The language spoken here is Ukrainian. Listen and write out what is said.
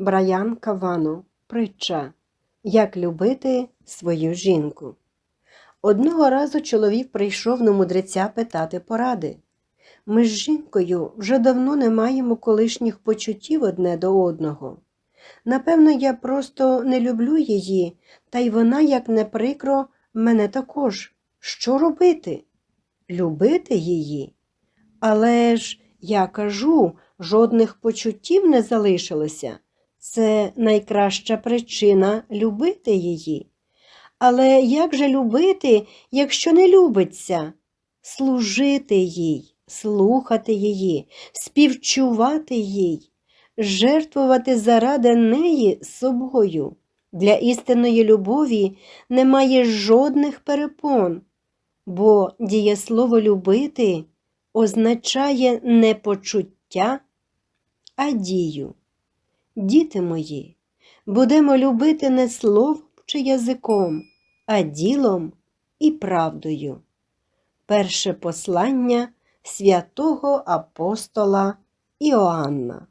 Браян Кавано. Притча. Як любити свою жінку. Одного разу чоловік прийшов до мудреця питати поради. Ми з жінкою вже давно не маємо колишніх почуттів одне до одного. Напевно, я просто не люблю її, та й вона, як не прикро, мене також. Що робити? Любити її? Але ж я кажу, жодних почуттів не залишилося. Це найкраща причина любити її. Але як же любити, якщо не любиться? Служити їй, слухати її, співчувати їй, жертвувати заради неї собою. Для істинної любові немає жодних перепон, бо дієслово любити означає не почуття, а дію. Діти мої, будемо любити не словом чи язиком, а ділом і правдою. Перше послання святого апостола Іоанна.